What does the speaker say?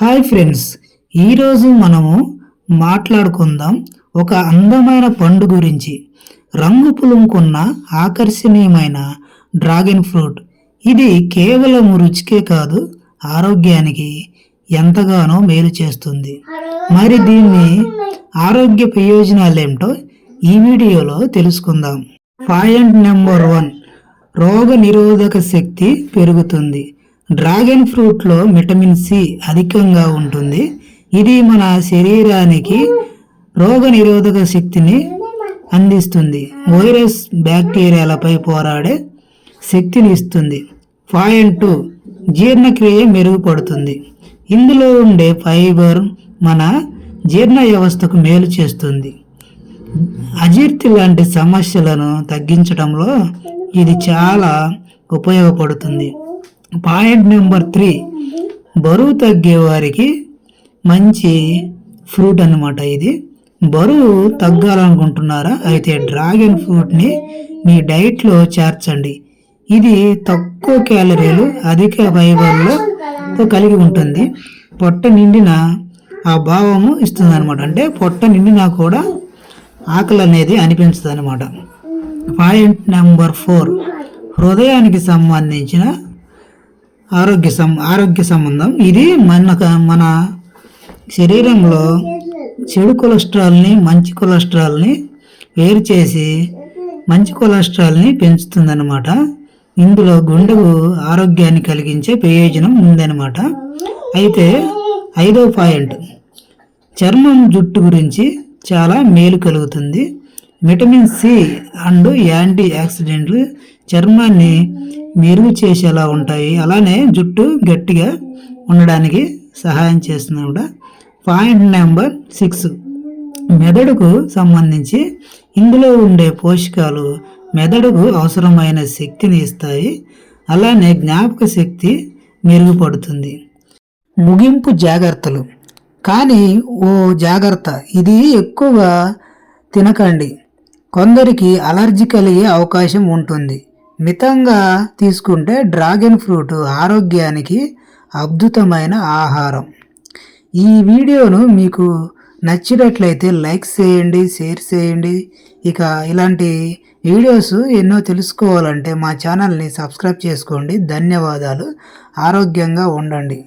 Hi friends ఈరోజు మనము మాట్లాడుకుందాం ఒక అందమైన పండు గురించి. రంగు పులుముకున్న ఆకర్షణీయమైన డ్రాగన్ ఫ్రూట్. ఇది కేవలం రుచికే కాదు ఆరోగ్యానికి ఎంతగానో మేలు చేస్తుంది. మరి దీన్ని ఆరోగ్య ప్రయోజనాలు ఏమిటో ఈ వీడియోలో తెలుసుకుందాం. పాయింట్ నెంబర్ వన్ రోగ నిరోధక శక్తి పెరుగుతుంది. డ్రాగన్ ఫ్రూట్లో విటమిన్ సి అధికంగా ఉంటుంది. ఇది మన శరీరానికి రోగ నిరోధక శక్తిని అందిస్తుంది. వైరస్ బ్యాక్టీరియాలపై పోరాడే శక్తిని ఇస్తుంది. పాయింట్ టూ జీర్ణక్రియ మెరుగుపడుతుంది. ఇందులో ఉండే ఫైబర్ మన జీర్ణ వ్యవస్థకు మేలు చేస్తుంది. అజీర్తి లాంటి సమస్యలను తగ్గించడంలో ఇది చాలా ఉపయోగపడుతుంది. పాయింట్ నెంబర్ త్రీ బరువు తగ్గే వారికి మంచి ఫ్రూట్ అన్నమాట ఇది. బరువు తగ్గాలనుకుంటున్నారా? అయితే డ్రాగన్ ఫ్రూట్ని మీ డైట్లో చేర్చండి. ఇది తక్కువ క్యాలరీలు అధిక ఫైబర్లో కలిగి ఉంటుంది. పొట్ట నిండిన ఆ భావము ఇస్తుంది అనమాట అంటే పొట్ట నిండినా కూడా ఆకలి అనేది అనిపించదు అనమాట పాయింట్ నెంబర్ ఫోర్ హృదయానికి సంబంధించిన ఆరోగ్య సం ఆరోగ్య సంబంధం. ఇది మన మన శరీరంలో చెడు కొలెస్ట్రాల్ని మంచి కొలెస్ట్రాల్ని వేరు చేసి మంచి కొలెస్ట్రాల్ని పెంచుతుందన్నమాట. ఇందులో గుండెకు ఆరోగ్యాన్ని కలిగించే ప్రయోజనం ఉందన్నమాట. అయితే ఐదో పాయింట్. చర్మం జుట్టు గురించి చాలా మేలు కలుగుతుంది. విటమిన్ సి అండ్ యాంటీ యాక్సిడెంట్లు చర్మాన్ని మెరుగు చేసేలా ఉంటాయి. అలానే జుట్టు గట్టిగా ఉండడానికి సహాయం చేస్తుంది కూడా. Point number six. మెదడుకు సంబంధించి ఇందులో ఉండే పోషకాలు మెదడుకు అవసరమైన శక్తిని ఇస్తాయి. అలానే జ్ఞాపక శక్తి మెరుగుపడుతుంది. ముగింపు జాగ్రత్తలు. కానీ ఓ జాగ్రత్త ఇది ఎక్కువగా తినకండి. కొందరికి అలర్జీ కలిగే అవకాశం ఉంటుంది. మితంగా తీసుకుంటే డ్రాగన్ ఫ్రూట్ ఆరోగ్యానికి అద్భుతమైన ఆహారం. ఈ వీడియోను మీకు నచ్చినట్లయితే లైక్ చేయండి షేర్ చేయండి. ఇక ఇలాంటి వీడియోస్ ఎన్నో తెలుసుకోవాలంటే మా ఛానల్ని సబ్స్క్రైబ్ చేసుకోండి. ధన్యవాదాలు. ఆరోగ్యంగా ఉండండి.